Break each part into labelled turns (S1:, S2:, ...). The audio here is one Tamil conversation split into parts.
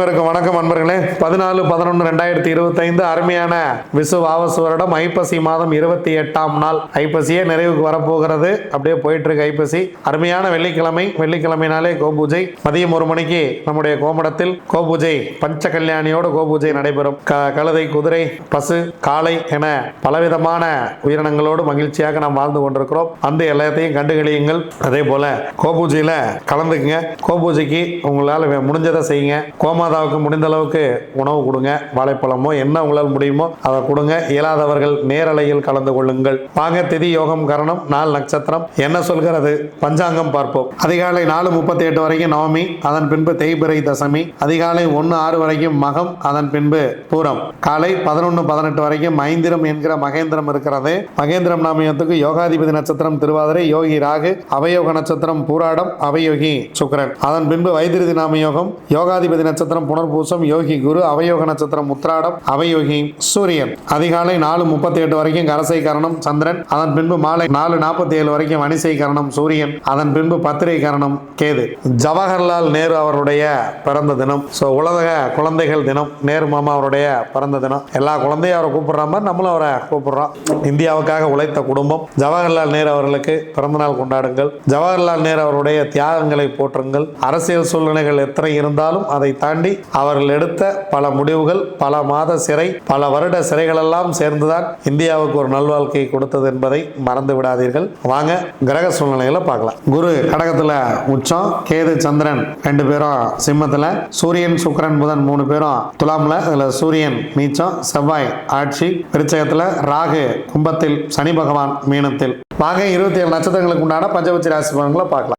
S1: அனைவருக்கும் வணக்கம் அன்பர்களே. பதினாலு பதினொன்று ரெண்டாயிரத்தி இருபத்தைந்து அருமையான விசுவாவசு வருடம் ஐப்பசி மாதம் இருபத்தி எட்டாம் நாள். ஐப்பசியே நிறைவுக்கு வரப்போகிறது. அப்படியே போயிட்டு இருக்கு ஐப்பசி. அருமையான வெள்ளிக்கிழமை. வெள்ளிக்கிழமைனாலே கோபூஜை. மதியம் ஒரு மணிக்கு நம்முடைய கோமடத்தில் கோபூஜை பஞ்ச கல்யாணியோடு கோபூஜை நடைபெறும். கழுதை குதிரை பசு காளை என பலவிதமான உயிரினங்களோடு மகிழ்ச்சியாக நாம் வாழ்ந்து கொண்டிருக்கிறோம். அந்த எல்லாத்தையும் கண்டுகளியுங்கள். அதே போல கோபூஜையில் கலந்துக்குங்க. கோபூஜைக்கு உங்களால் முடிஞ்சதை செய்யுங்க. கோமா கோமாதாவுக்கு முடிந்த அளவுக்கு உணவு கொடுங்க. வாழைப்பழமோ என்ன உங்களால் முடியுமோ அதை கொடுங்க. இயலாதவர்கள் நேரலையில் கலந்து கொள்ளுங்கள். வாங்க திதி யோகம் கரணம் நாள் நட்சத்திரம். என்ன சொல்கிறது? பஞ்சாங்கம் பார்ப்போம். அதிகாலை நாலு முப்பத்தி எட்டு வரைக்கும் நவமி அதன் பின்பு தேய்பிரை தசமி. அதிகாலை ஒன்று ஆறு வரைக்கும் மகம் அதன் பின்பு பூரம். காலை பதினொன்று பதினெட்டு வரைக்கும் மைந்திரம் என்கிற மகேந்திரம் இருக்கிறது. மகேந்திரம் நாமயத்துக்கு யோகாதிபதி நட்சத்திரம் திருவாதிரை யோகி ராகு அவயோக நட்சத்திரம் பூராடம் அவயோகி சுக்கிரன். அதன் பின்பு வைத்திருதி நாமயோகம் யோகாதிபதி நட்சத்திரம் புனர்பூசம் யோகி குரு அவயோக நட்சத்திரம் உத்திராடம் அவயோகி சூரியன். அதிகாலை நாலு முப்பத்தி எட்டு வரைக்கும் கரசை கரணம் சந்திரன். அதன் பின்பு மாலை நாலு நாற்பத்தி ஏழு வரைக்கும் வனிசை கரணம் சூரியன். அதன் பின்பு பத்திரை கரணம் கேது. ஜவஹர்லால் நேரு அவருடைய பிறந்த தினம். ஸோ உலக குழந்தைகள் தினம். நேரு மாமா அவருடைய பிறந்த தினம். எல்லா குழந்தையும் அவரை கூப்பிடுற மாதிரி நம்மளும் அவரை கூப்பிடுறோம். இந்தியாவுக்காக உழைத்த குடும்பம். ஜவஹர்லால் நேரு அவர்களுக்கு பிறந்தநாள் கொண்டாடுங்கள். ஜவஹர்லால் நேரு அவருடைய தியாகங்களை போற்றுங்கள். அரசியல் சூழ்நிலைகள் எத்தனை இருந்தாலும் அதை தாண்டி அவர்கள் எடுத்த பல முடிவுகள் பல மாத சிறை பல வருட சிறைகளெல்லாம் சேர்ந்துதான் இந்தியாவுக்கு ஒரு நல்வாழ்க்கையை கொடுத்தது என்பதை மறந்து விடாதீர்கள். வாங்க கிரக சூழ்நிலைகளை பார்க்கலாம். குரு கடகத்துல உச்சம் கேது சந்திரன் ரெண்டு பேரும் சிம்மத்துல சூரியன் சுக்கிரன் புதன் மூணு பேரும் துலாம்ல அதில் சூரியன் நீச்சம் செவ்வாய் ஆட்சி விருச்சகத்துல ராகு கும்பத்தில் சனி பகவான் மீனத்தில். வாங்க இருபத்தி ஏழு நட்சத்திரங்களுக்கு உண்டான பஞ்சபட்சி ராசி பலன்களை பார்க்கலாம்.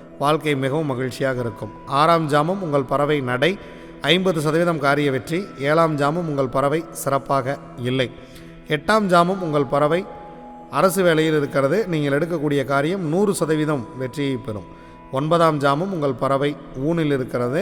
S1: வாழ்க்கை மிகவும் மகிழ்ச்சியாக இருக்கும். ஆறாம் ஜாமம் உங்கள் பறவை நடை. ஐம்பது சதவீதம் காரிய வெற்றி. ஏழாம் ஜாமம் உங்கள் பறவை சிறப்பாக இல்லை. எட்டாம் ஜாமம் உங்கள் பறவை அரசு வேலையில் இருக்கிறது. நீங்கள் எடுக்கக்கூடிய காரியம் நூறு சதவீதம் வெற்றியை பெறும். ஒன்பதாம் ஜாமம் உங்கள் பறவை ஊனில் இருக்கிறது.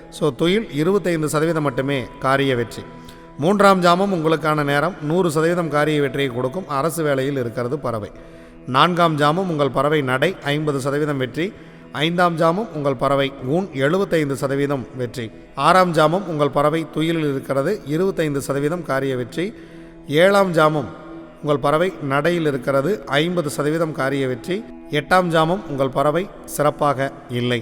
S1: ஸோ துயில் இருபத்தைந்து சதவீதம் மட்டுமே காரிய வெற்றி. மூன்றாம் ஜாமம் உங்களுக்கான நேரம். நூறு சதவீதம் காரிய வெற்றியை கொடுக்கும். அரசு வேலையில் இருக்கிறது பறவை. நான்காம் ஜாமம் உங்கள் பறவை நடை ஐம்பது சதவீதம் வெற்றி. ஐந்தாம் ஜாமம் உங்கள் பறவை ஊன் எழுபத்தைந்து சதவீதம் வெற்றி. ஆறாம் ஜாமம் உங்கள் பறவை துயிலில் இருக்கிறது இருபத்தைந்து சதவீதம் காரிய வெற்றி. ஏழாம் ஜாமம் உங்கள் பறவை நடையில் இருக்கிறது ஐம்பது சதவீதம் காரிய வெற்றி. எட்டாம் ஜாமம் உங்கள் பறவை சிறப்பாக இல்லை.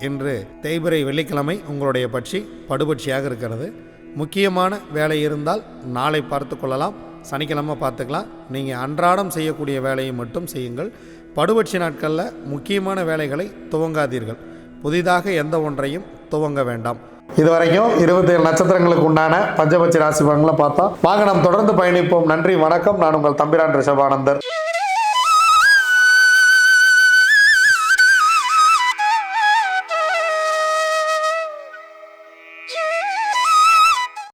S1: இன்று தேய்பிரை வெள்ளிக்கிழமை உங்களுடைய பட்சி படுபட்சியாக இருக்கிறது. முக்கியமான வேலை இருந்தால் நாளை பார்த்து கொள்ளலாம். சனிக்கிழமை பார்த்துக்கலாம். நீங்கள் அன்றாடம் செய்யக்கூடிய வேலையை மட்டும் செய்யுங்கள். படுபட்சி நாட்களில் முக்கியமான வேலைகளை துவங்காதீர்கள். புதிதாக எந்த ஒன்றையும் துவங்க வேண்டாம். இதுவரைக்கும் இருபத்தி ஏழு நட்சத்திரங்களுக்கு உண்டான பஞ்சபட்சி ராசி பலன்களை பார்த்தோம் வாங்க நாம் தொடர்ந்து பயணிப்போம். நன்றி வணக்கம். நான் உங்கள் தம்பிரான் ரிஷபானந்தர்.